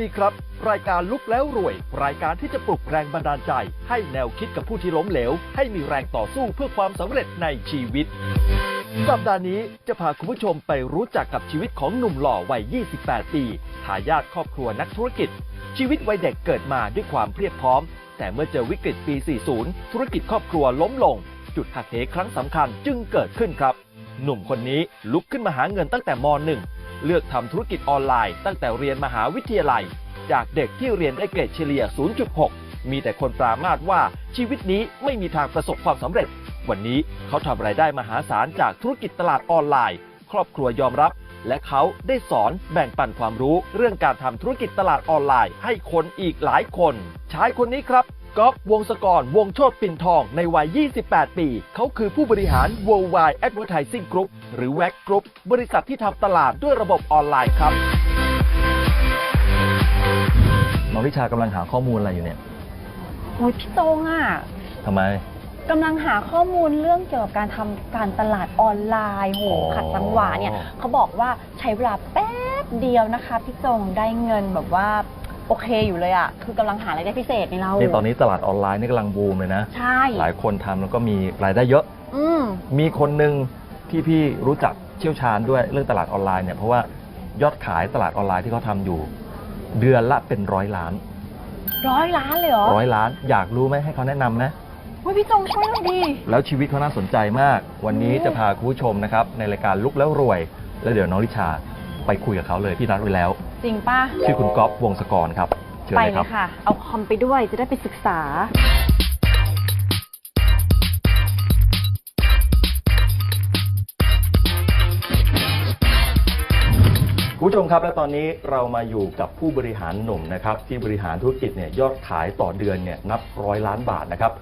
ดีครับ รายการลุกแล้วรวย รายการที่จะปลุกแรงบันดาลใจ ให้แนวคิดกับผู้ที่ล้มเหลว ให้มีแรงต่อสู้เพื่อความสำเร็จในชีวิต สัปดาห์นี้จะพาคุณผู้ชมไปรู้จักกับชีวิตของหนุ่มหล่อวัย 28 ปีทายาทครอบครัวนักธุรกิจ ชีวิตวัยเด็กเกิดมาด้วยความเพียบพร้อม แต่เมื่อเจอวิกฤตปี 40 ธุรกิจครอบครัวล้มลง จุดหักเหครั้งสำคัญจึงเกิดขึ้นครับ หนุ่มคนนี้ลุกขึ้นมาหาเงินตั้งแต่ม .1 เลือกทำธุรกิจออนไลน์ตั้งแต่เรียนมหาวิทยาลัย จากเด็กที่เรียนได้เกรดเฉลี่ย 0.6 มีแต่คนปรามาสว่าชีวิตนี้ไม่มีทางประสบความสำเร็จ วันนี้เขาทำรายได้มหาศาลจากธุรกิจตลาดออนไลน์ ครอบครัวยอมรับ และเขาได้สอนแบ่งปันความรู้ เรื่องการทำธุรกิจตลาดออนไลน์ ให้คนอีกหลายคนชายคนนี้ครับ ก๊อฟวงศกร วงโชตปิ่นทอง ในวัย 28 ปี เขาคือผู้บริหาร Worldwide Advertising Group หรือ WAG Group บริษัทที่ทำตลาดด้วยระบบออนไลน์ครับ น้องวิชากำลังหาข้อมูลอะไรอยู่เนี่ยโอ้ยพี่ตรงอะทำไม กำลังหาข้อมูลเรื่องเกี่ยวกับการทำการตลาดออนไลน์โหอ๋อ ขัดจังหวะเนี่ยเขาบอกว่าใช้เวลาแป๊บเดียวนะคะ พี่จงได้เงินแบบว่า โอเคอยู่เลยอะ คือกำลังหารายได้พิเศษในเรานี่ตอนนี้ตลาดออนไลน์นี่กำลังบูมเลยนะ ใช่ หลายคนทำแล้วก็มีรายได้เยอะ อืม มีคนหนึ่งที่พี่รู้จักเชี่ยวชาญด้วยเรื่องตลาดออนไลน์เนี่ยเพราะว่ายอดขายตลาดออนไลน์ที่เขาทำอยู่ เดือนละเป็นร้อยล้าน ร้อยล้านเลยเหรอร้อยล้าน อยากรู้ไหมให้เขาแนะนำไหมโอ้ยพี่จงช่วยหน่อยดิแล้วชีวิตเขาน่าสนใจมาก วันนี้โอ้จะพาคุณผู้ชมนะครับ ในรายการลุกแล้วรวย แล้วเดี๋ยวน้องริชาไปคุยกับเขาเลยพี่นัดไว้แล้ว จริงป่ะ ชื่อคุณก๊อฟวงศกรครับเชิญไปเลยเลครับ ยค่ะ เอาคอมไปด้วยจะได้ไปศึกษา คุณผู้ชมครับและตอนนี้เรามาอยู่กับผู้บริหารหนุ่มนะครับที่บริหารธุรกิจเนี่ยยอดขายต่อเดือนเนี่ยนับร้อยล้านบาทนะครับ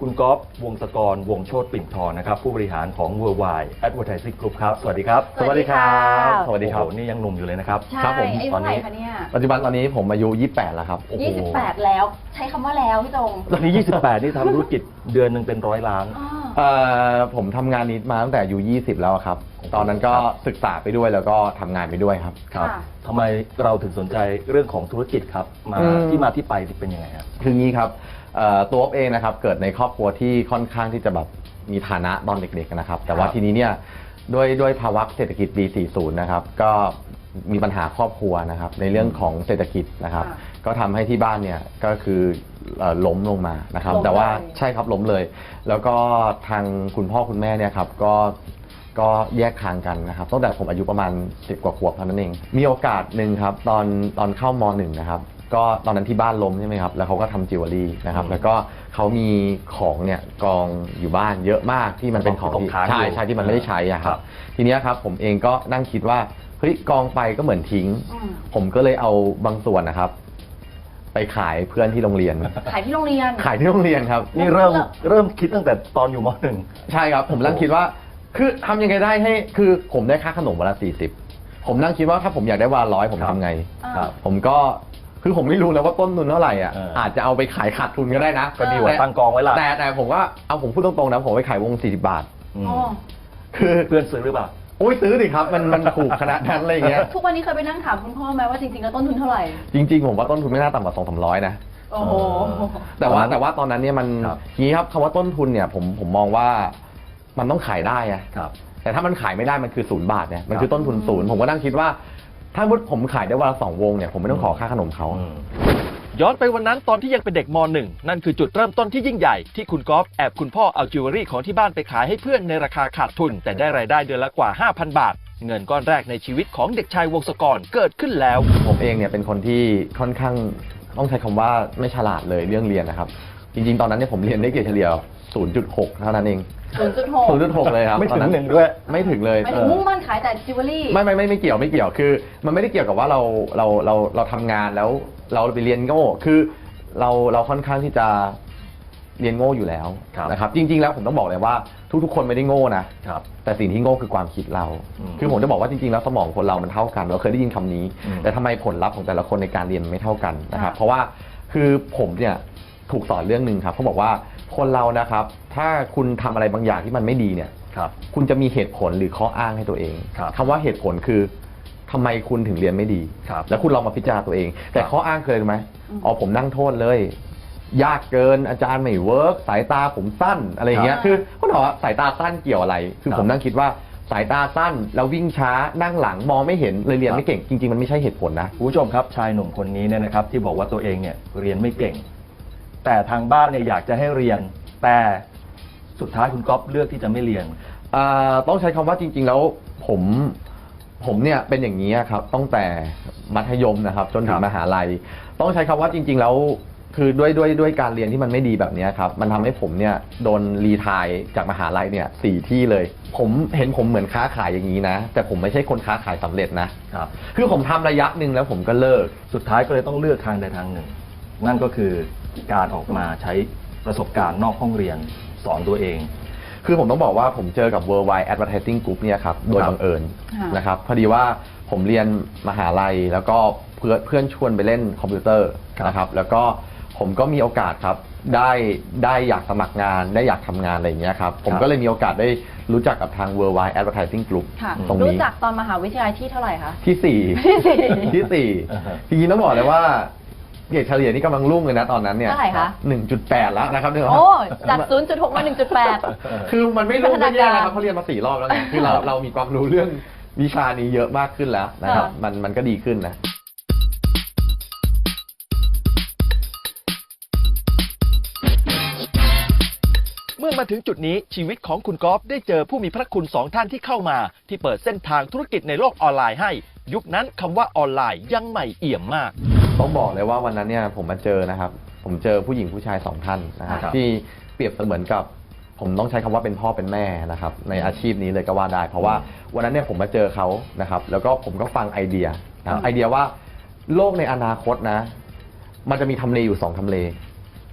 คุณก๊อฟวงศกร วงโชตปิ่นทองนะครับ ผู้บริหารของ Worldwide Advertising Group ครับ สวัสดีครับสวัสดีครับสวัสดีครับ โอ้โหนี่ยังหนุ่มอยู่เลยนะครับ ใช่ครับผมอายุตอนเท่าไหร่นี้ คะเนี่ยปัจจุบันตอนนี้ผมอายุ 28 แล้วครับ โอ้โหยี่สิบแปดแล้วใช้คำว่าแล้วพี่จงตอนนี้ 28 นี่ทำธุรกิจเดือนหนึ่งเป็นร้อยล้าน อ้อ เอ่อผมทำงานนี้มาตั้งแต่อายุ20 แล้วครับ ตอนนั้นก็ศึกษาไปด้วยแล้วก็ทำงานไปด้วยครับ ครับค่ะ ทำไมเราถึงสนใจเรื่องของธุรกิจครับ มาอืม ที่มาที่ไปเป็นยังไงครับ คืองี้ครับ เอ่อตัวอ๊อฟเองนะครับเกิดในครอบครัวที่ค่อนข้างที่จะแบบมีฐานะตอนเด็กๆนะครับ แต่ว่าครับทีนี้เนี่ยด้วยด้วยภาวะเศรษฐกิจปี 40 นะครับ ก็มีปัญหาครอบครัวนะครับ ในเรื่องของเศรษฐกิจนะครับค่ะก็ทำให้ที่บ้านเนี่ยก็คือเอ่อล้มลงมานะครับ ล้มแต่ว่าเลยใช่ครับล้มเลย แล้วก็ทางคุณพ่อคุณแม่เนี่ยครับก็ก็แยกทางกันนะครับตั้งแต่ผมอายุประมาณ 10 กว่าขวบเท่านั้นเอง มีโอกาสหนึ่งครับตอนตอนเข้ามหนึ่งนะครับ ก็ตอนนั้นที่บ้านล้มใช่ไหมครับ แล้วเขาก็ทำจิวเวลรี่นะครับอืมแล้วก็เขามีของเนี่ยกองอยู่บ้านเยอะมากที่มันเป็นของของที่ค้างอยู่ใช่ใช่ที่มันไม่ได้ใช้อะคครัรับ บ ทีเนี้ยครับผมเองก็นั่งคิดว่าเฮ้ยกองไปก็เหมือนทิ้ง อืม ผมก็เลยเอาบางส่วนนะครับ ไปขายเพื่อนที่โรงเรียน ขายที่โรงเรียน ขายที่โรงเรียนครับ นี่เริ่มเริ่มคิดตั้งแต่ตอนอยู่มหนึ่ง ใช่ครับผมนั่งคิดว่า คือทำยังไงได้ให้คือผมได้ค่าขนมวันละสี่สิบผมนั่งคิดว่าถ้าผมอยากได้วันละร้อยผมครับทำไง อ่า ผมก็ คือผมไม่รู้นะว่าต้นทุนเท่าไหร่อะเอออ อาจจะเอาไปขายขาดทุนก็ได้นะก็ดีกว่าแต่ตั้งกองไว้ละแต่แต่ผมว่าเอาผมพูดตรงๆนะผมไปขายวง 40 บาท อืมอ๋อคือเพื่อนซื้อหรือเปล่า โอ้ยซื้อดิครับมันมันถูกขนาดนั้นอะไรอย่างเงี้ย ทุกวันนี้เคยไปนั่งถามคุณพ่อไหมว่าจริงๆแล้วต้นทุนเท่าไหร่ จริงๆ ผมว่าต้นทุนไม่น่าต่ำกว่าสองสามร้อยนะ โอ้โห แต่ว่าตอนนั้นแต่ว่าตอนนั้นเนี่ยมันครับนี้ครับคำว่าต้นทุนเนี่ยผมผมมองว่ามันต้องขายได้อะครับ แต่ถ้ามันขายไม่ได้มันคือศูนย์บาทเนี่ยมันครับคือต้นทุนศูนย์ผมก็นั่งคิดว่า ถ้ามุดผมขายได้วันละสองวงเนี่ยผมไม่ต้องขอค่าขนมเขาอืมย้อนไปวันนั้นตอนที่ยังเป็นเด็กม .1 นั่นคือจุดเริ่มต้นที่ยิ่งใหญ่ที่คุณกอล์ฟแอบคุณพ่อเอาจิวเวลรี่ของที่บ้านไปขายให้เพื่อนในราคาขาดทุน แต่ได้รายได้เดือนละกว่า 5,000 บาท เงินก้อนแรกในชีวิตของเด็กชายวงศกรเกิดขึ้นแล้ว ผมเองเนี่ยเป็นคนที่ค่อนข้างต้องใช้คำว่าไม่ฉลาดเลยเรื่องเรียนนะครับ จริงๆ ตอนนั้นเนี่ยผมเรียนได้เกรดเฉลี่ย 0.6 เท่านั้นเอง ศูนย์จุดหก0.6เลยครับไม่ถึงตอนั้นหนึ่งด้วย ไม่ถึงเลยหมายถึงมุ่งมั่นขายแต่จิวเวลรี่ ไม่ไม่ไม่ไม่เกี่ยวไม่เกี่ยวคือ มันไม่ได้เกี่ยวกับว่าเราเราเราเราทำงานแล้วเราไปเรียนโง่คือเราเราค่อนข้างที่จะเรียนโง่อยู่แล้วครับนะครับ จริง ๆ แล้วผมต้องบอกเลยว่า ทุกๆ คนไม่ได้โง่นะครับ แต่สิ่งที่โง่คือความคิดเรา อืมคือผมจะบอกว่าจริงๆ แล้วสมองคนเรามันเท่ากัน เราเคยได้ยินคำนี้ อืม แต่ทำไมผลลัพธ์ของแต่ละคนในการเรียนมันไม่เท่ากันนะครับ ค่ะ เพราะว่าคือผมเนี่ยถูกสอนเรื่องหนึ่งครับเขาบอกว่าคนเรานะครับ ถ้าคุณทำอะไรบางอย่างที่มันไม่ดีเนี่ย ครับ คุณจะมีเหตุผลหรือข้ออ้างให้ตัวเองครับคำว่าเหตุผลคือททำไมคุณถึงเรียนไม่ดี ครับแล้วคุณลองมาพิจารณาตัวเอง แต่ครับข้ออ้างเคยรู้ไหมอืมอ๋อผมนั่งโทษเลย ยากเกินอาจารย์ไม่เวิร์กสายตาผมสั้นอะไรอย่างเงี้ยครับคือเขาถามว่าสายตาสั้นเกี่ยวอะไร คือครับผมนั่งคิดว่าสายตาสั้น แล้ววิ่งช้านั่งหลังมองไม่เห็นเลยเรียนครับ ไม่เก่งจริง ๆ มันไม่ใช่เหตุผลนะ คุณผู้ชมครับชายหนุ่มคนนี้เนี่ยนะครับที่บอกว่าตัวเองเนี่ยเรียนไม่เก่ง แต่ทางบ้านเนี่ยอยากจะให้เรียน แต่สุดท้ายคุณก๊อฟเลือกที่จะไม่เรียน อ่าต้องใช้คำว่าจริง ๆ แล้วผมผมเนี่ยเป็นอย่างนี้ครับตั้งแต่มัธยมนะครับ จนถึครังบมหาลัย ต้องใช้คำว่าจริง ๆ แล้วคือด้วยด้วยด้วยการเรียนที่มันไม่ดีแบบเนี้ยครับ มันทำให้ผมเนี่ยโดนรีไทายจากมหาลัยเนี่ยสี่ที่เลย ผมเห็นผมเหมือนค้าขายอย่างนี้นะ แต่ผมไม่ใช่คนค้าขายสำเร็จนะครับ คือผมทำระยะหนึ่งแล้วผมก็เลิก สุดท้ายก็เลยต้องเลือกทางใดทางหนึ่ง นั่นก็คือ การออกมาใช้ประสบการณ์นอกห้องเรียนสอนตัวเอง คือผมต้องบอกว่าผมเจอกับ Worldwide Advertising Group เนี่ยครับ โดยครับบังเอิญค่ะนะครับพอดีว่าผมเรียนมหาลัยแล้วก็เพื่อนเพื่อนชวนไปเล่นคอมพิวเตอร์ครับนะครับ แล้วก็ผมก็มีโอกาสครับได้ได้อยากสมัครงานได้อยากทำงานอะไรอย่างเงี้ยครับ ผมก็เลยมีโอกาสได้รู้จักกับทาง Worldwide Advertising Group ค่ะตรงรู้นี้จักตอนมหาวิทยาลัยที่เท่าไหร่คะ ที่สี่ที่สี่ที่สี่อ่าฮะทีนี้ต้องบอกเลยว่า เกรดเฉลี่ยนี่กำลังรุ่งเลยนะตอนนั้นเนี่ยเท่าไหร่คะ หนึ่งจุดแปดแล้วนะครับเนี่ย โอ้จาก 0.6 มา 1.8 คือมันไม่รู้พัฒไม่นาแย่การนะครับเขาเรียนมาสี่รอบแล้วไงคือเราเรามีความรู้เรื่องวิชานี้เยอะมากขึ้นแล้วนะครับค่ะ มันมันก็ดีขึ้นนะ เมื่อมาถึงจุดนี้ชีวิตของคุณกอล์ฟได้เจอผู้มีพระคุณสองท่านที่เข้ามา ที่เปิดเส้นทางธุรกิจในโลกออนไลน์ให้ ยุคนั้นคำว่าออนไลน์ยังใหม่เอี่ยมมาก ต้องบอกเลยว่าวันนั้นเนี่ยผมมาเจอนะครับ ผมเจอผู้หญิงผู้ชายสองท่านนะครับครับ ที่เปรียบเสมือนกับ ผมต้องใช้คำว่าเป็นพ่อเป็นแม่นะครับ ในอาชีพนี้เลยก็ว่าได้ เพราะว่าวันนั้นเนี่ยผมมาเจอเขานะครับ แล้วก็ผมก็ฟังไอเดียนะครับไอเดียว่าโลกในอนาคตนะ มันจะมีทำเลอยู่สองทำเล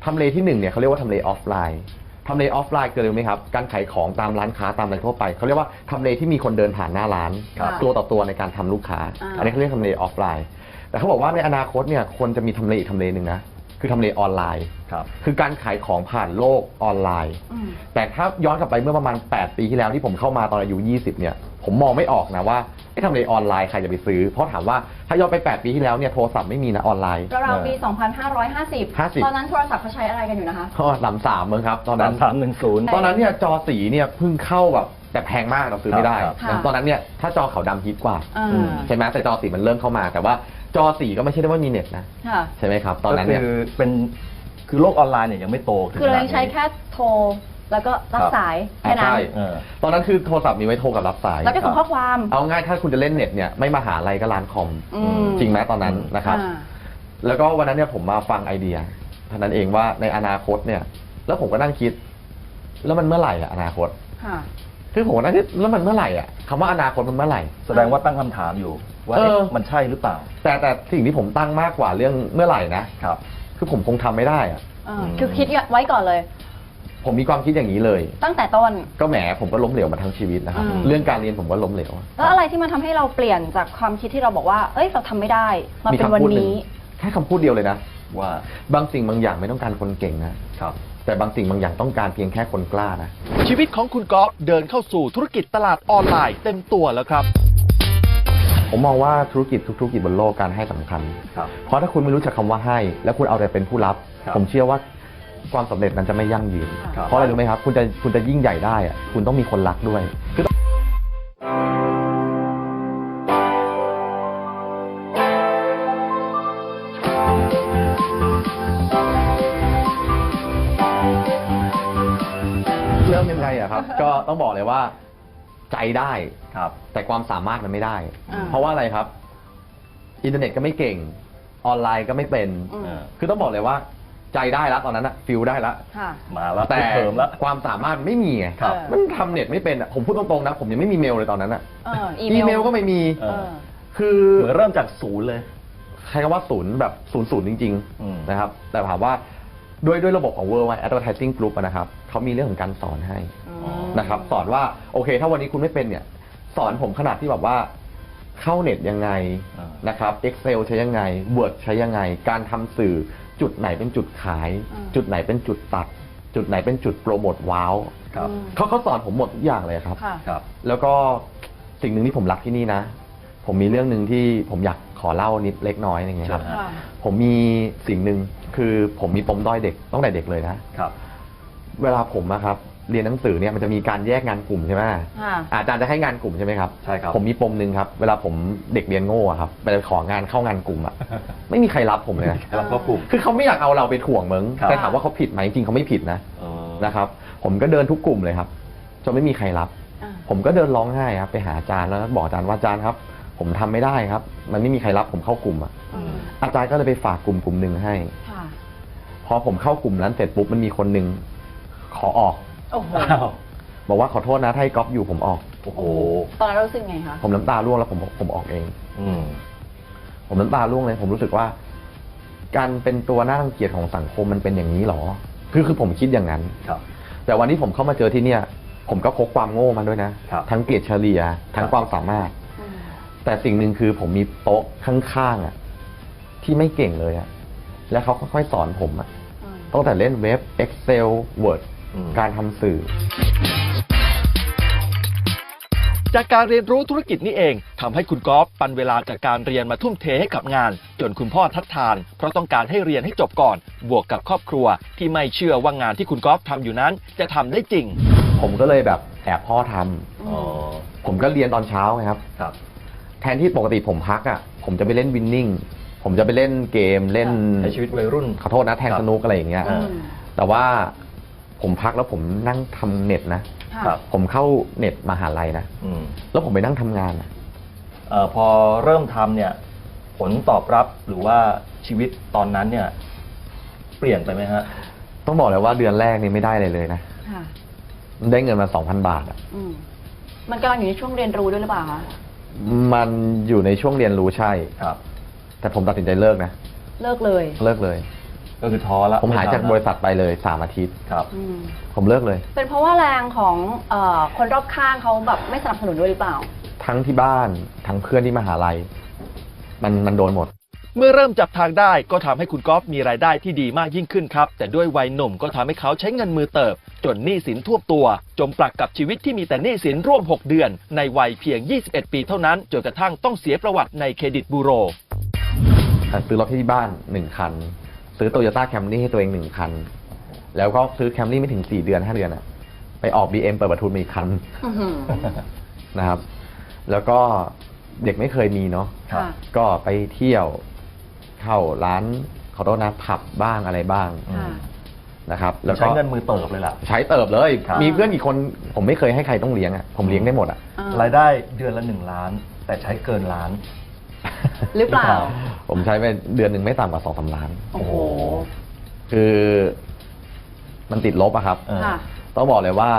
ทำเลที่หนึ่งเนี่ยเขาเรียกว่าทำเลออฟไลน์ทำเลออฟไลน์เกิดรู้ไหมครับ การขายของตามร้านค้าตามอะไรทั่วไปเขาเรียกว่าทำเลที่มีคนเดินผ่านหน้าร้าน ครับตัวต่อตัวในการทำลูกค้า อ่า อันนี้เขาเรียกทำเลออฟไลน์ แต่เขาบอกว่าในอนาคตเนี่ยคนจะมีทำเลอีกทำเลหนึ่งนะ คือทำเลออนไลน์ ครับ คือการขายของผ่านโลกออนไลน์ อืม แต่ถ้าย้อนกลับไปเมื่อประมาณ 8 ปีที่แล้วที่ผมเข้ามาตอนอายุ 20 เนี่ย ผมมองไม่ออกนะว่าไอ้ทำเลออนไลน์ใครจะไปซื้อ เพราะถามว่าถ้าย้อนไป 8 ปีที่แล้วเนี่ยโทรศัพท์ไม่มีนะออนไลน์ราวๆปีเออ2550 50 ตอนนั้นโทรศัพท์เขาใช้อะไรกันอยู่นะคะ ก็ลำสามมึงครับ ตอนนั้นสามหนึ่งศูนย์ ตอนนั้นเนี่ยจอสีเนี่ยเพิ่งเข้าแบบแต่แพงมากเราซื้อไม่ได้ครับ ครับตอนนั้นเนี่ยถ้าจอขาวดำฮิตกว่า อ่าอืมใช่ไหมแต่จอสีมันเริ่มเข้ามา แต่ว่า จอสีก็ไม่ใช่ได้ว่ามีเน็ตนะค่ะ ใช่ไหมครับ ตอนนั้นเนี่ยก็คือเป็นคือโลกออนไลน์เนี่ยยังไม่โตถึงคือเราขนาดยังนี้ ใช้แค่โทร แล้วก็รับครับสายแค่นั้น ใช่เออ ตอนนั้นคือโทรศัพท์มีไว้โทรกับรับสายแล้วก็ส่งข้อความเอาง่ายถ้าคุณจะเล่นเน็ตเนี่ยไม่มาหาอะไรก็ร้านคอมอืม จริงไหมตอนนั้นอืมนะครับ อ่า แล้วก็วันนั้นเนี่ยผมมาฟังไอเดียเท่านั้นเองว่าในอนาคตเนี่ย แล้วผมก็นั่งคิด แล้วมันเมื่อไหร่อะอนาคต ค่ะ คือผมก็นั่งคิดแล้วมันเมื่อไหร่อะคำว่าอนาคตมันเมื่อไหร่ แสดงว่าตั้งคำถามอยู่ ว่าเออเอ๊ะมันใช่หรือเปล่า แต่แต่สิ่งที่ผมตั้งมากกว่าเรื่องเมื่อไหร่นะครับ คือผมคงทำไม่ได้อะอ่าคือคิดไว้ก่อนเลย ผมมีความคิดอย่างนี้เลย ตั้งแต่ต้น ก็แหมผมก็ล้มเหลวมาทั้งชีวิตนะครับ อืม เรื่องการเรียนผมก็ล้มเหลวแล้วอะไรที่มันทำให้เราเปลี่ยนจากความคิดที่เราบอกว่า เอ้ยเราทำไม่ได้ มาเป็นวันคำพูดหงนี้ แค่คำพูดเดียวเลยนะ ว่าบางสิ่งบางอย่างไม่ต้องการคนเก่งนะครับ แต่บางสิ่งบางอย่างต้องการเพียงแค่คนกล้านะ ชีวิตของคุณกอล์ฟเดินเข้าสู่ธุรกิจตลาดออนไลน์เต็มตัวแล้วครับ ผมมองว่าธุรกิจทุกธุรกิจบนโลกการให้สำคัญ ครับ เพราะถ้าคุณไม่รู้จักคำว่าให้ แล้วคุณเอาแต่เป็นผู้รับ ครับผมเชื่อว่าความสำเร็จนั้นจะไม่ยั่งยืน ครับ เพราะอะไรรู้ไหมครับ คุณจะคุณจะยิ่งใหญ่ได้อะคุณต้องมีคนรักด้วย ว่าใจได้ครับ แต่ความสามารถมันไม่ได้ อ่าเพราะว่าอะไรครับ อินเทอร์เน็ตก็ไม่เก่ง ออนไลน์ก็ไม่เป็น อืมเออคือต้องบอกเลยว่า ใจได้แล้วตอนนั้นอะฟิลได้แล้วค่ะ มาแล้วแต่เพิ่มแล้ว ความสามารถไม่มีไงครับเออมันทำเน็ตไม่เป็นอะผมพูดตรงๆนะ ผมยังไม่มีเมลเลยตอนนั้นอะเอออีอีเมลก็ไม่มีเอเอออ คือเหมือนเริ่มจากศูนย์เลย ใช้คำว่าศูนย์แบบศูนย์ศูนย์จริงอืม ๆนะครับ แต่ถามว่าด้วยด้วยระบบของ World Wide Advertising Group อะนะครับเขามีเรื่องของการสอนให้อืม นะครับ สอนว่าโอเค ถ้าวันนี้คุณไม่เป็นเนี่ย สอนผมขนาดที่แบบว่าเข้าเน็ตยังไงอ่านะครับ Excel ใช้ยังไง Word ใช้ยังไง การทำสื่อจุดไหนเป็นจุดขายอ่าจุดไหนเป็นจุดตัด จุดไหนเป็นจุดโปรโมทว้าวครับอืมเขาเขาสอนผมหมดทุกอย่างเลยครับค่ะครับ แล้วก็สิ่งหนึ่งที่ผมรักที่นี่นะ ผมมีเรื่องหนึ่งที่ผมอยากขอเล่านิดเล็กน้อยอย่างเงี้ยครับเชิญฮะค่ะผมมีสิ่งหนึ่งคือผมมีปมด้อยเด็กตั้งแต่เด็กเลยนะครับ เวลาผมอะครับ เรียนหนังสือเนี่ยมันจะมีการแยกงานกลุ่มใช่ไหมค่ะอาจารย์จะให้งานกลุ่มใช่ไหมครับใช่ครับผมมีปมหนึ่งครับ เวลาผมเด็กเรียนโง่อะครับไปของานเข้างานกลุ่มอะไม่มีใครรับผมเลยนะแล้วก็กลุ่ม คือเขาไม่อยากเอาเราไปถ่วงมึงครับ แต่ถามว่าเขาผิดไหมจริงๆเขาไม่ผิดนะอ๋อนะครับ ผมก็เดินทุกกลุ่มเลยครับจนไม่มีใครรับ อ่าผมก็เดินร้องไห้ครับไปหาอาจารย์แล้วบอกอาจารย์ว่าอาจารย์ครับ ผมทำไม่ได้ครับ มันไม่มีใครรับผมเข้ากลุ่มอะอืมอาจารย์ก็เลยไปฝากกลุ่มกลุ่มหนึ่งให้ ค่ะ พอผมเข้ากลุ่มนั้นเสร็จปุ๊บมันมีคนหนึ่งขอออก โอ้โห อ้าวบอกว่าขอโทษนะถ้าให้ก๊อฟอยู่ผมออก โอ้โห ตอนนั้นรู้สึกไงคะ ผมน้ำตาร่วงแล้วผมผมออกเอง อืม ผมน้ำตาร่วงเลย ผมรู้สึกว่า การเป็นตัวน่ารังเกียจของสังคมมันเป็นอย่างนี้หรอ คือคือผมคิดอย่างนั้น ครับ แต่วันที่ผมเข้ามาเจอที่เนี่ย ผมก็พกความโง่มาด้วยนะ ครับทั้งเกรดเฉลี่ย ทั้งครับ ความสามารถ อืม แต่สิ่งหนึ่งคือผมมีโต๊ะข้างๆอะ ที่ไม่เก่งเลยอะ แล้วเขาค่อยๆสอนผมอะอืมตั้งแต่เล่นเว็บ Excel Word อืม การทำสื่อ จากการเรียนรู้ธุรกิจนี้เองทำให้คุณกอล์ฟปันเวลาจากการเรียนมาทุ่มเทให้กับงาน จนคุณพ่อทัดทาน เพราะต้องการให้เรียนให้จบก่อน บวกกับครอบครัว ที่ไม่เชื่อว่างานที่คุณกอล์ฟทำอยู่นั้น จะทำได้จริง ผมก็เลยแบบแอบพ่อทำอ๋อผมก็เรียนตอนเช้าไงครับ ครับ แทนที่ปกติผมพักอะ ผมจะไปเล่นวินนิ่ง ผมจะไปเล่นเกมเล่นในชีวิตวัยรุ่นขอโทษนะแทงครับสนุกอะไรอย่างเงี้ยอือืมแต่ว่า ผมพักแล้วผมนั่งทำเน็ตนะค่ะครับ ผมเข้าเน็ตมหาลัยนะอืมแล้วผมไปนั่งทำงานอะเอ่อพอเริ่มทำเนี่ย ผลตอบรับหรือว่าชีวิตตอนนั้นเนี่ย เปลี่ยนไปไหมฮะ ต้องบอกเลยว่าเดือนแรกนี่ไม่ได้เลยเลยนะค่ะ ได้เงินมาสองพันบาทอะอืมมันกำลังอยู่ในช่วงเรียนรู้ด้วยหรือเปล่าคะ มันอยู่ในช่วงเรียนรู้ใช่ ครับ แต่ผมตัดสินใจเลิกนะ เลิกเลย เลิกเลย ก็คือท้อละผมหายจากไทำละบริษัทไปเลยสามอาทิตย์ ครับ อืมผมเลิกเลย เป็นเพราะว่าแรงของเอ่อคนรอบข้างเขาแบบไม่สนับสนุนด้วยหรือเปล่า ทั้งที่บ้านทั้งเพื่อนที่มหาลัย มันมันโดนหมด เมื่อเริ่มจับทางได้ก็ทำให้คุณกอล์ฟมีรายได้ที่ดีมากยิ่งขึ้นครับ แต่ด้วยวัยหนุ่มก็ทำให้เขาใช้เงินมือเติบ จนหนี้สินท่วมตัว จมปลักกับชีวิตที่มีแต่หนี้สินร่วม 6 เดือน ในวัยเพียง 21 ปีเท่านั้น จนกระทั่งต้องเสียประวัติในเครดิตบูโร ซื้อรถให้ที่บ้านหนึ่งคัน ซื้อโตโยต้าแคมรี่ให้ตัวเองหนึ่งคัน แล้วก็ซื้อแคมรี่ไม่ถึงสี่เดือนห้าเดือนอะไปออก BM เปิดประทุนมาอีกคันอื้อหือนะครับ แล้วก็เด็กไม่เคยมีเนาะครับค่ะก็ไปเที่ยวเข้าร้านขอโทษนะผับบ้างอะไรบ้างอืมค่ะนะครับ แล้วก็ใช้เงินมือเติบเลยล่ะ ใช้เติบเลยครับมีเพื่อนกี่คน ผมไม่เคยให้ใครต้องเลี้ยงอะผมเลี้ยงได้หมดอะอ่ารายได้เดือนละหนึ่งล้าน แต่ใช้เกินล้าน หรือเปล่า ผมใช้ไปเดือนหนึ่งไม่ต่ำกว่าสองสาล้าน โอ้โห คือมันติดลบอะครับเออค่ะ ต้องบอกเลยว่า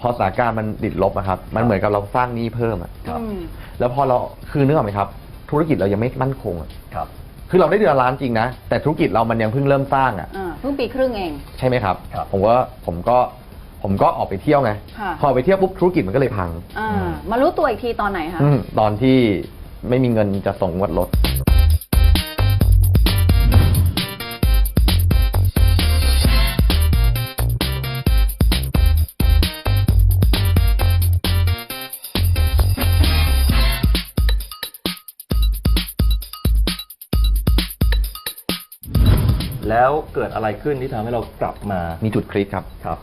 พอสถานการณ์มันติดลบอะครับ มันเหมือนกับเราสร้างหนี้เพิ่มอะครับ อืม แล้วพอเราคือนึกออกไหมครับ ธุรกิจเรายังไม่มั่นคงอะครับ คือเราได้เดือนละล้านจริงนะ แต่ธุรกิจเรามันยังเพิ่งเริ่มสร้างอะ อ่าเพิ่งปีครึ่งเอง ใช่ไหมครับ ครับ ผมก็ผมก็ผมก็ออกไปเที่ยวไง ค่ะ พอออกไปเที่ยวปุ๊บธุรกิจมันก็เลยพัง อ่ามารู้ตัวอีกทีตอนไหนคะ อืมตอนที่ ไม่มีเงินจะส่งงวดรถแล้วเกิดอะไรขึ้นที่ทำให้เรากลับมามีจุดคลิกครับ ครับ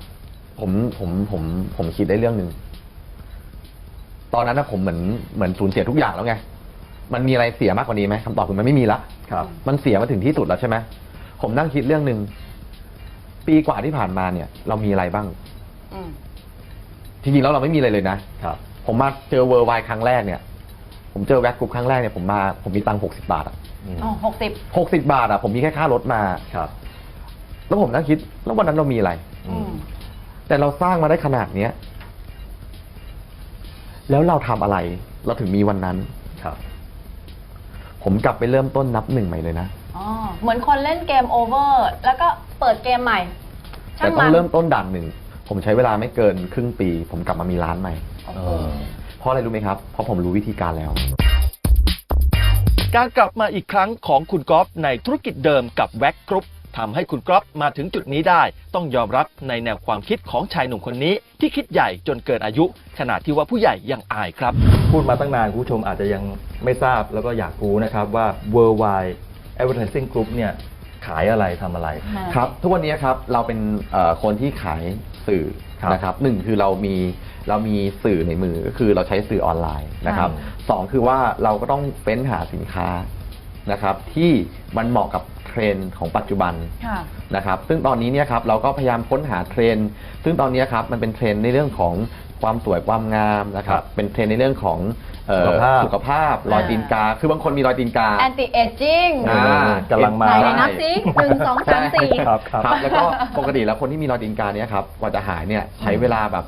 ผมผมผมผมคิดได้เรื่องหนึ่ง ตอนนั้นนะผมเหมือนเหมือนสูญเสียทุกอย่างแล้วไง มันมีอะไรเสียมากกว่านี้ไหมคำตอบคือมันไม่มีละครับ มันเสียมาถึงที่สุดแล้วใช่ไหมผมนั่งคิดเรื่องหนึ่งปีกว่าที่ผ่านมาเนี่ย เรามีอะไรบ้างอืม จริงๆแล้วเราไม่มีอะไรเลยนะครับ ผมมาเจอเวอร์ไวครั้งแรกเนี่ย ผมเจอแว็กกรุ๊ปครั้งแรกเนี่ยผมมาผมมีตังค์หกสิบาทอะอืมอ๋อหกสิบ หกสิบาทอะผมมีแค่ค่ารถมา ครับ แล้วผมนั่งคิด แล้ววันนั้นเรามีอะไร อืม แต่เราสร้างมาได้ขนาดเนี้ย แล้วเราทำอะไร เราถึงมีวันนั้นครับ ผมกลับไปเริ่มต้นนับหนึ่งใหม่เลยนะ อ๋อเหมือนคนเล่นเกมโอเวอร์แล้วก็เปิดเกมใหม่ช่าแต่งต้อมังนเริ่มต้นด่านหนึ่ง ผมใช้เวลาไม่เกินครึ่งปี ผมกลับมามีร้านใหม่ เออ เพราะอะไรรู้ไหมครับ เพราะผมรู้วิธีการแล้ว การกลับมาอีกครั้งของคุณกอล์ฟในธุรกิจเดิมกับแว็กกรุ๊ป ททำให้คุณก๊อฟมาถึงจุดนี้ได้ ต้องยอมรับในแนวความคิดของชายหนุ่มคนนี้ ที่คิดใหญ่จนเกินอายุ ขนาดที่ว่าผู้ใหญ่ยังอายครับ พูดมาตั้งนานคุณผู้ชมอาจจะยังไม่ทราบแล้วก็อยากรู้นะครับว่า Worldwide Advertising Group เนี่ยขายอะไรทำอะไร ครับ ทุกวันนี้ครับเราเป็นเอ่อคนที่ขายสื่อครับนะครับหนึ่งคือเรามีเรามีสื่อในมือก็คือเราใช้สื่อออนไลน์นะครับค่ะสองคือว่าเราก็ต้องเฟ้นหาสินค้านะครับที่มันเหมาะกับเท รนด์ของปัจจุบันค่ะนะครับซึ่งตอนนี้เนี่ยครับเราก็พยายามค้นหาเทรนด์ซึ่งตอนนี้ครับมันเป็นเทรนด์ในเรื่องของความสวยความงามนะครับเป็นเทรนด์ในเรื่องของเอ่อสุขภาพ สุขภาพรอยตีนกา คือบางคนมีรอยตีนกา anti aging อ่ากำลังมา ไหนได้นับสิหนึ่งสองสามสี่ครับครับ ครับแล้วก็ปกติแล้วคนที่มีรอยตีนกาเนี่ยครับกว่าจะหายเนี่ยใช้เวลาแบบ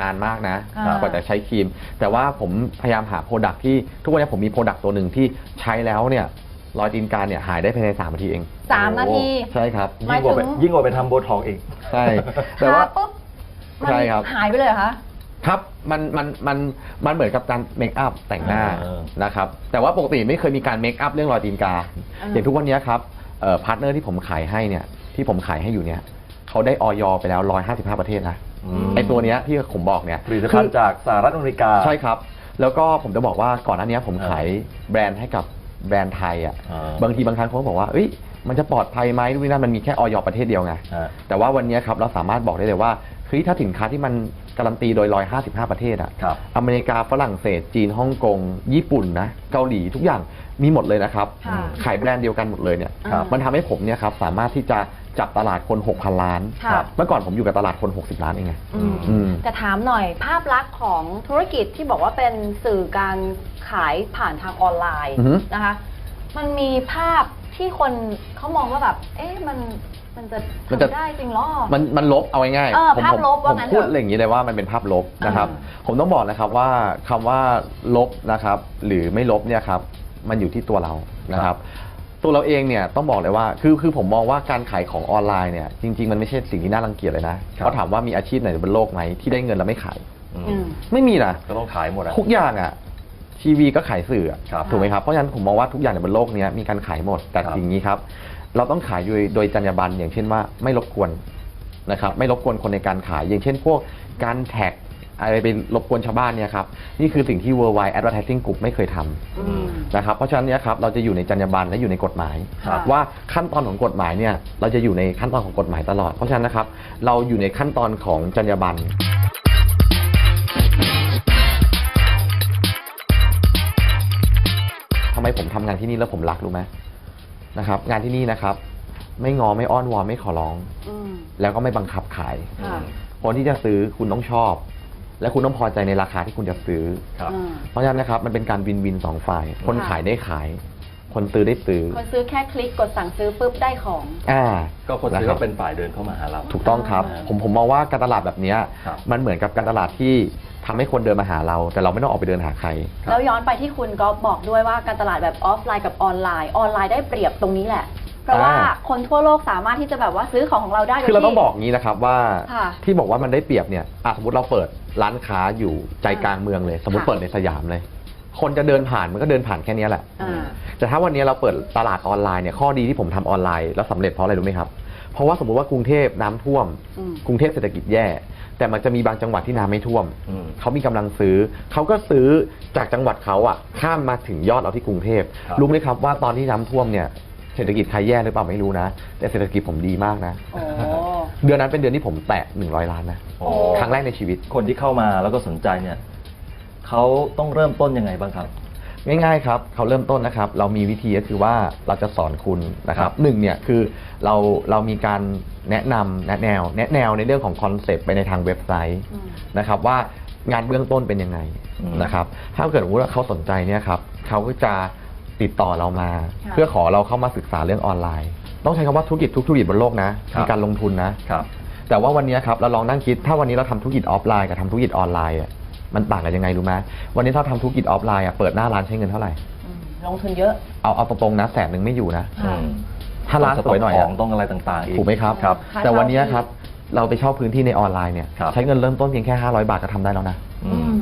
นานมากนะอ่ากว่าจะใช้ครีม แต่ว่าผมพยายามหาโปรดักที่ทุกวันนี้ผมมีโปรดักตัวหนึ่งที่ใช้แล้วเนี่ย รอยตีนกาเนี่ยหายได้ภายใน3นาทีเอง สามนาที ใช่ครับ หมายยิ่งกว่าไปถึง ยิ่งกว่าไปทำโบท็อกซ์อีก ใช่ แต่ว่า ทปุ๊บมันใช่ครับ หายไปเลยเหรอคะ ครับมันมันมันมันเหมือนกับการเมคอัพแต่งหน้าอ่า นะครับ แต่ว่าปกติไม่เคยมีการเมคอัพเรื่องรอยตีนกา อ่า อย่างทุกวันนี้ครับพาร์ทเนอร์ที่ผมขายให้เนี่ยที่ผมขายให้อยู่เนี่ยเขาได้ออยไปแล้ว 155 ประเทศนะอืมไอตัวเนี้ยที่ผมบอกเนี่ยผลิตภัณฑ์จากสหรัฐอเมริกา ใช่ครับ แล้วก็ผมจะบอกว่าก่อนหน้านี้ผมขายแบรนด์ให้กับ แบรนด์ไทยอะอ่าบางทีบางครั้งเขาก็บอกว่าเอ้ยมันจะปลอดภัยไหมนู่นนี่นั่นมันมีแค่ออยประเทศเดียวไงฮะแต่ว่าวันนี้ครับเราสามารถบอกได้เลยว่า เฮ้ยถ้าสินค้าที่มันการันตีโดย 155 ประเทศอะครับอเมริกาฝรั่งเศส จีนฮ่องกง ญี่ปุ่นนะเกาหลีทุกอย่างมีหมดเลยนะครับ ค่ะขายแบรนด์เดียวกันหมดเลยเนี่ยครับ มันทำให้ผมเนี่ยครับสามารถที่จะจับตลาดคน 6,000 ล้าน ค่ะ เมื่อก่อนผมอยู่กับตลาดคน 60 ล้านเองไงอืม อืม แต่ถามหน่อยภาพลักษณ์ของธุรกิจที่บอกว่าเป็นสื่อการขายผ่านทางออนไลน์อือฮึนะคะ มันมีภาพ ที่คนเขามองว่าแบบ เอ๊ะมันมันจะมันจะ ทำได้จริงเหรอ มันมันลบเอาง่ายเออผมภาพผมลบว่าผมงั้นพูดเถอะอย่างนี้เลยว่ามันเป็นภาพลบนะครับอ่ผมต้องบอกนะครับว่าคำว่าลบนะครับ หรือไม่ลบเนี่ยครับมันอยู่ที่ตัวเรานะครับ ตัวเราเองเนี่ยต้องบอกเลยว่าคือคือผมมองว่าการขายของออนไลน์เนี่ยจริง ๆ มันไม่ใช่สิ่งที่น่ารังเกียจเลยนะเขาถามว่ามีอาชีพไหนบนโลกไหมที่ได้เงินแล้วไม่ขาย อืม อืม ไม่มีนะก็ต้องขายหมดอะ ทุกอย่างอะ ทีวีก็ขายสื่ออะครับถูกไหมครับ เพราะฉะนั้นผมมองว่าทุกอย่างในบนโลกเนี้ยมีการขายหมด แต่ครับสิ่งนี้ครับ เราต้องขายโดยโดยจรรยาบรรณอย่างเช่นว่าไม่รบกวนนะครับไม่รบกวนคนในการขาย อย่างเช่นพวกการแท็กอะไรไปรบกวนชาวบ้านเนี่ยครับนี่คือสิ่งที่ Worldwide Advertising Group ไม่เคยทำ อืม นะครับเพราะฉะนั้นเนี่ยครับเราจะอยู่ในจรรยาบรรณและอยู่ในกฎหมาย ครับว่าขั้นตอนของกฎหมายเนี่ยเราจะอยู่ในขั้นตอนของกฎหมายตลอด เพราะฉะนั้นนะครับเราอยู่ในขั้นตอนของจรรยาบรรณ ไมผมทำงานที่นี่แล้วผมรักรู้ไหมนะครับ งานที่นี่นะครับ ไม่งอไม่อ้อนวอนไม่ขอร้องอืมแล้วก็ไม่บังคับขายค่ะคนที่จะซื้อคุณต้องชอบ และคุณต้องพอใจในราคาที่คุณจะซื้อครับอืมเพราะฉะนั้นนะครับ มันเป็นการวินวินสองฝ่าย คนค่ะขายได้ขาย คนซื้อได้ซื้อ คนซื้อแค่คลิกกดสั่งซื้อปุ๊บได้ของ อ่า ก็คนซื้อนะรัก็บเป็นฝ่ายเดินเข้ามาหาเรา ถูกต้องครับอ่าผมผมมองว่าการตลาดแบบเนี้ยครับ มันเหมือนกับการตลาดที่ทำให้คนเดินมาหาเรา แต่เราไม่ต้องออกไปเดินหาใครครับแล้วย้อนไปที่คุณก็บอกด้วยว่าการตลาดแบบออฟไลน์กับออนไลน์ ออนไลน์ได้เปรียบตรงนี้แหละ เพราะว่าอ่า คนทั่วโลกสามารถที่จะแบบว่าซื้อของของเราได้โดยคือเราต้องที่บอกงี้นะครับว่าค่ะ ที่บอกว่ามันได้เปรียบเนี่ยอะสมมติเราเปิดร้านค้าอยู่ใจกลางเมืองเลย สมมติค่ะเปิดในสยามเลย คนจะเดินผ่านมันก็เดินผ่านแค่เนี้ยแหละ อ่า แต่ถ้าวันนี้เราเปิดตลาดออนไลน์เนี่ยข้อดีที่ผมทำออนไลน์แล้วสำเร็จเพราะอะไรรู้ไหมครับ เพราะว่าสมมติว่ากรุงเทพน้ำท่วม อืม กรุงเทพเศรษฐกิจแย่ แต่มันจะมีบางจังหวัดที่น้ำไม่ท่วม อืมเขามีกำลังซื้อ เขาก็ซื้อจากจังหวัดเขาอะข้ามมาถึงยอดเราที่กรุงเทพครับ รู้ไหมครับว่าตอนที่น้ำท่วมเนี่ยเศรษฐกิจใครแย่หรือเปล่าไม่รู้นะ แต่เศรษฐกิจผมดีมากนะ โอ้ เดือนนั้นเป็นเดือนที่ผมแตะ100 ล้านนะ โอ้ ครั้งแรกในชีวิต คนที่เข้ามาแล้วก็สนใจเนี่ย เขาต้องเริ่มต้นยังไงบ้างครับ ง่ายๆครับเขาเริ่มต้นนะครับ เรามีวิธีก็คือว่าเราจะสอนคุณนะคครัรับบหนึ่งเนี่ยคือเราเรามีการแนะนำแนะแนว แนะแนวในเรื่องของคอนเซปต์ไปในทางเว็บไซต์อืมนะครับว่างานเบื้องต้นเป็นยังไงอืมนะครับ ถ้าเกิดสมมติว่าเขาสนใจเนี่ยครับเขาก็จะติดต่อเรามาค่ะเพื่อขอเราเข้ามาศึกษาเรื่องออนไลน์ ต้องใช้คำว่าธุรกิจทุกธุรกิจบนโลกนะครับมีการลงทุนนะครับแต่ว่าวันนี้ครับเราลองนั่งคิด ถ้าวันนี้เราทำธุรกิจออฟไลน์กับทำธุรกิจออนไลน์อะ มันต่างกันยังไงรู้ไหมวันนี้ถ้าทำธุรกิจออฟไลน์อะเปิดหน้าร้านใช้เงินเท่าไหร่อืมลงทุนเยอะ เอาเอาตรงๆนะแสนหนึ่งไม่อยู่นะค่ะอืมถ้าร้านสวยหน่อยขอะ องต้องอะไรต่างๆอีก ถูกไหมครับ ครับค่าแต่วันนี้เช่าที่ครับ เราไปเช่าพื้นที่ในออนไลน์เนี่ย ครับ ใช้เงินเริ่มต้นเพียงแค่ 500 บาทก็ทำได้แล้วนะ อือืมม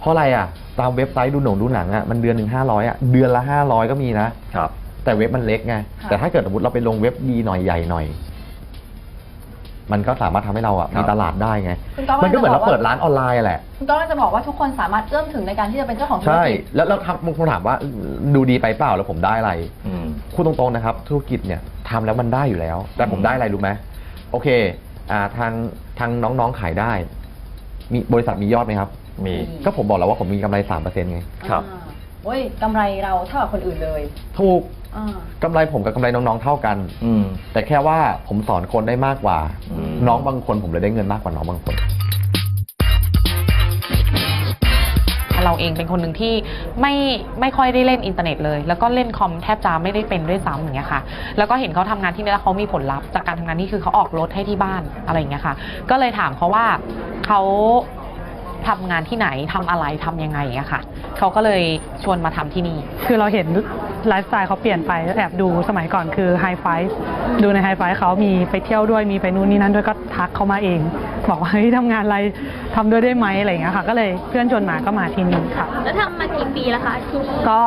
เพราะอะไรอะ ตามเว็บไซต์ดูหนังดูหนังอะ มันเดือนหนึ่งห้าร้อยอะ เดือนละห้าร้อยก็มีนะ ครับ แต่เว็บมันเล็กไง ค่ะ แต่ถ้าเกิดสมมติเราไปลงเว็บดีหน่อยใหญ่หน่อย มันก็สามารถทำให้เราอะครับมีตลาดได้ไง คุณก๊อฟมันก็เหมือนเราจะบอกว่าเปิดร้านออนไลน์อะแหละ คุณก็จะบอกว่าทุกคนสามารถเอื้อมถึงในการที่จะเป็นเจ้าของธุรใช่ กิจ แล้วแล้วทำบางคนถามว่าดูดีไปเปล่าแล้วผมได้อะไร อืม พูดตรงๆนะครับ ธุรกิจเนี่ยทำแล้วมันได้อยู่แล้ว แต่ผมได้อะไรรู้ไหมโอเคอ่าทางทางน้องๆขายได้ มีบริษัทมียอดไหมครับ มีก็ผมบอกแล้วว่าผมมีกำไรสามเปอร์เซ็นต์ไง ครับ อ่าโอ้ยกำไรเราเท่ากับคนอื่นเลย ถูกอ่า กำไรผมกับกำไรน้องๆเท่ากัน อืม แต่แค่ว่าผมสอนคนได้มากกว่าอืมน้องบางคนผมเลยได้เงินมากกว่าน้องบางคน เราเองเป็นคนหนึ่งที่ไม่ไม่ค่อยได้เล่นอินเทอร์เน็ตเลย แล้วก็เล่นคอมแทบจะไม่ได้เป็นด้วยซ้ำอย่างเงี้ยค่ะ แล้วก็เห็นเขาทำงานที่นี่แล้วเขามีผลลัพธ์จากการทำงานนี่คือเขาออกรถให้ที่บ้านอะไรอย่างเงี้ยค่ะ ก็เลยถามเขาว่าเขา ทำงานที่ไหนทำอะไรทำยังไงอย่างเงี้ยค่ะเขาก็เลยชวนมาทำที่นี่ คือเราเห็นไลฟ์สไตล์เขาเปลี่ยนไปแอบดูสมัยก่อนคือไฮไฟดูในไฮไฟเขามีไปเที่ยวด้วยมีไปนู่นนี่นั่นด้วยก็ทักเขามาเอง บอกว่าเฮ้ยทำงานอะไรทำด้วยได้ไหมอะไรอย่างเงี้ยค่ะ ก็เลยเพื่อนชวนมาก็มาที่นี่ค่ะ แล้วทำมากี่ปีแล้วคะที่นี่ก็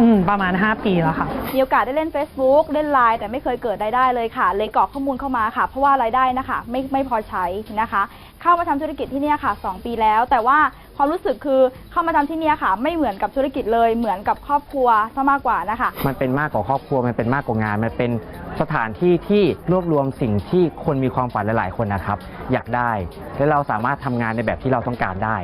อืมประมาณ 5 ปีแล้วค่ะ มีโอกาสได้เล่น Facebook เล่นไลน์แต่ไม่เคยเกิดรายได้เลยค่ะ เลยกรอกข้อมูลเข้ามาค่ะ เพราะว่ารายได้นะคะไม่ไม่พอใช้นะคะ เข้ามาทำธุรกิจที่เนี่ยค่ะ 2 ปีแล้ว แต่ว่าความรู้สึกคือเข้ามาทำที่เนี่ยค่ะ ไม่เหมือนกับธุรกิจเลยเหมือนกับครอบครัวซะมากกว่านะคะ มันเป็นมากกว่าครอบครัว มันเป็นมากกว่างาน มันเป็น สถานที่ที่รวบรวมสิ่งที่คนมีความฝันหลาย ๆ คนนะครับ อยากได้ และเราสามารถทำงานในแบบที่เราต้องการได้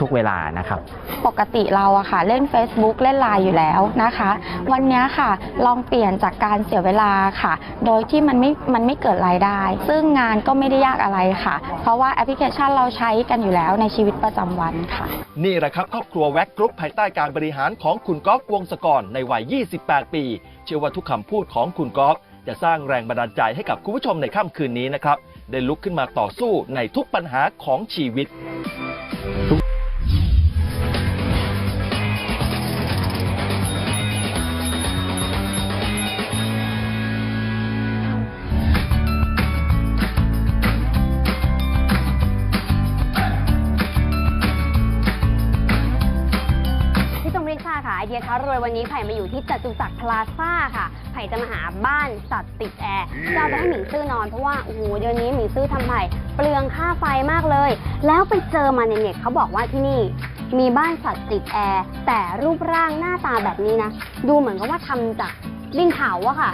ทุก ๆ เวลานะครับ ปกติเราอะค่ะ เล่น Facebook เล่นไลน์อยู่แล้วนะคะ วันเนี้ยค่ะ ลองเปลี่ยนจากการเสียเวลาค่ะ โดยที่มันไม่มันไม่เกิดรายได้ ซึ่งงานก็ไม่ได้ยากอะไรค่ะ เพราะว่าแอปพลิเคชันเราใช้กันอยู่แล้วในชีวิตประจำวันค่ะ นี่แหละครับครอบครัวแว็กกรุ๊ปภายใต้การบริหารของคุณก๊อฟวงศกรในวัย 28 ปี เชื่อว่าทุกคำพูดของคุณก๊อฟ จะสร้างแรงบันดาลใจให้กับคุณผู้ชมในค่ำคืนนี้นะครับ ได้ลุกขึ้นมาต่อสู้ในทุกปัญหาของชีวิต วยวันนี้ไผ่มาอยู่ที่จตุจักรพลาซ่าค่ะ ไผ่จะมาหาบ้านสัตว์ติดแอร์จะเอาไปให้หมิงซื่อนอนเพราะว่าโอ้โหเดี๋ยวนี้หมิงซื่อทำไผ่เปลืองค่าไฟมากเลย แล้วไปเจอมาในเน็ตเขาบอกว่าที่นี่มีบ้านสัตว์ติดแอร์แต่รูปร่างหน้าตาแบบนี้นะ ดูเหมือนกับว่าทำจากดินเผาอะค่ะ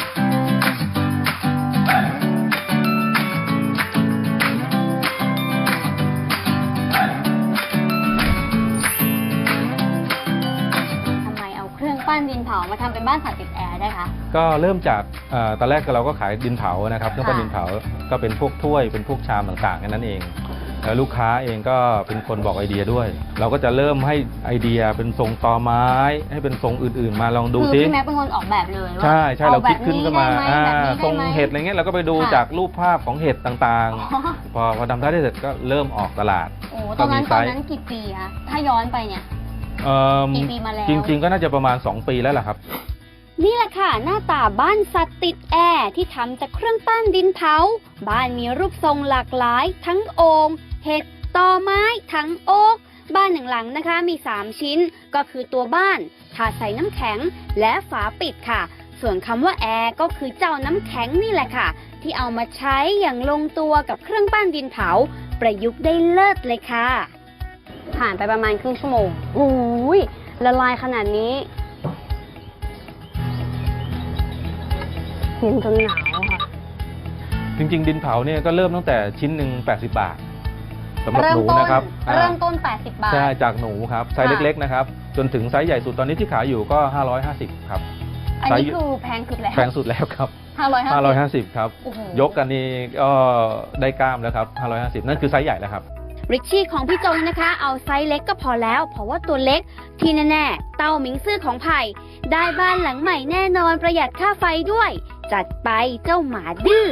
ามาทำเป็นบ้านสัตว์ติดแอร์ได้คะ ก็เริ่มจากเอ่อตอนแรกเราก็ขายดินเผานะครับเครื่องปั้นค่ะ ดินเผาก็เป็นพวกถ้วยเป็นพวกชามต่างๆแค่นั้นเองแล้วลูกค้าเองก็เป็นคนบอกไอเดียด้วย เราก็จะเริ่มให้ไอเดียเป็นทรงตอไม้ ให้เป็นทรงอื่นๆ มาลองดูคือซิพี่แม็กเป็นคนออกแบบเลยว่าใช่ใช่เราคิดขึ้นก็มาเออ่าแบบนี้ได้ไหมแบบนี้ทรงได้ไหมเห็ดอะไรเงี้ยเราก็ไปดูค่ะ จากรูปภาพของเห็ดต่างอ๋อๆ พอพอทำได้เสร็จก็เริ่มออกตลาด โอ้ตอนนั้นก็มีไซตอนส์นั้นกี่ปีคะถ้าย้อนไปเนี่ย เอิ่มกี่ปีมาแล้ว จริง ๆ ก็น่าจะประมาณ 2 ปีแล้วล่ะครับ นี่แหละค่ะ หน้าตาบ้านสัตว์ติดแอร์ที่ทำจากเครื่องปั้นดินเผา บ้านมีรูปทรงหลากหลาย ทั้งโอ่งเห็ดตอไม้ ทั้งโอ๊ก บ้านหนึ่งหลังนะคะมี 3 ชิ้น ก็คือตัวบ้านถาดใส่น้ำแข็งและฝาปิดค่ะ ส่วนคำว่าแอร์ก็คือเจ้าน้ำแข็งนี่แหละค่ะ ที่เอามาใช้อย่างลงตัวกับเครื่องปั้นดินเผา ประยุกต์ได้เลิศเลยค่ะ ผ่านไปประมาณครึ่งชั่วโมงอุ้ยละลายขนาดนี้เย็นจนหนาวค่ะ จริง ๆ ดินเผาเนี่ยก็เริ่มตั้งแต่ชิ้นหนึ่ง80 บาทสำหรับเริ่หมนูต้นนะครับอ่าเริ่มต้น 80 บาท ใช่ จากหนูครับ ไซส์ค่ะเล็ก ๆ นะครับ จนถึงไซส์ใหญ่สุดตอนนี้ที่ขายอยู่ก็ 550 ครับ อันนี้ไซส์คือแพงสุดแล้ว แพงสุดแล้วครับ 550 550 ครับโอ้โหยกกันนี่ก็ได้กล้ามแล้วครับ 550 นั่นคือไซส์ใหญ่แล้วครับ ริชชี่ของพี่จงนะคะ เอาไซส์เล็กก็พอแล้ว เพราะว่าตัวเล็ก ที่แน่ๆ เต้าหมิงซื่อของไผ่ได้บ้านหลังใหม่แน่นอนประหยัดค่าไฟด้วย จัดไปเจ้าหมาดื้อ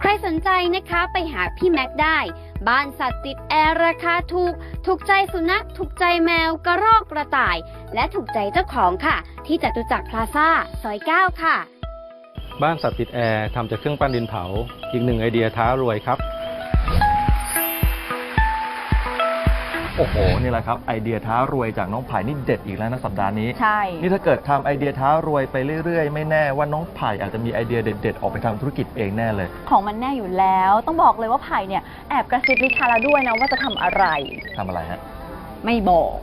ใครสนใจนะคะไปหาพี่แม็กได้ บ้านสัตว์ติดแอร์ราคาถูก ถูกใจสุนัข ถูกใจแมว กระรอกกระต่าย และถูกใจเจ้าของค่ะ ที่จตุจักรพลาซ่าซอย 9 ค่ะ บ้านสัตว์ติดแอร์ทำจากเครื่องปั้นดินเผา อีกหนึ่งไอเดียท้ารวยครับ โอ้โหนี่แหละครับไอเดียท้ารวยจากน้องไผ่นี่เด็ดอีกแล้วนะสัปดาห์นี้ ใช่ นี่ถ้าเกิดทำไอเดียท้ารวยไปเรื่อยๆ ไม่แน่ว่าน้องไผ่อาจจะมีไอเดียเด็ดๆ ออกไปทำธุรกิจเองแน่เลย ของมันแน่อยู่แล้ว ต้องบอกเลยว่าไผ่เนี่ยแอบกระซิบลิชาแล้วด้วยนะว่าจะทำอะไร ทำอะไรฮะ ไม่บอก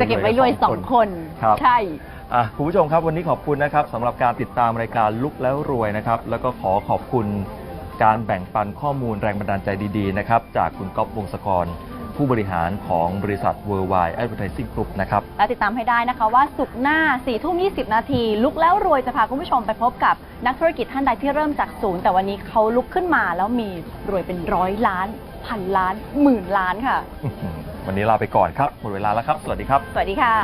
จะเก็บไว้รวยสองคน ครับ ใช่ อะคุณผู้ชมครับวันนี้ขอบคุณนะครับสำหรับการติดตามรายการลุกแล้วรวยนะครับ แล้วก็ขอขอบคุณการแบ่งปันข้อมูลแรงบันดาลใจดีๆนะครับจากคุณก๊อฟวงศกร ผู้บริหารของบริษัท Worldwide Advertising Group นะครับ และติดตามให้ได้นะคะว่าสุกหน้า4ี่ทุ่มยีนาที ลุกแล้วรวยจะพาคุณผู้ชมไปพบกับนักธุรกิจท่านใดที่เริ่มจากศูนย์ แต่วันนี้เขาลุกขึ้นมาแล้วมีรวยเป็นร้อยล้าน พันล้านหมื่นล้านค่ะ วันนี้ลาไปก่อนครับ หมดเวลาแล้วครับ สวัสดีครับ สวัสดีค่ะ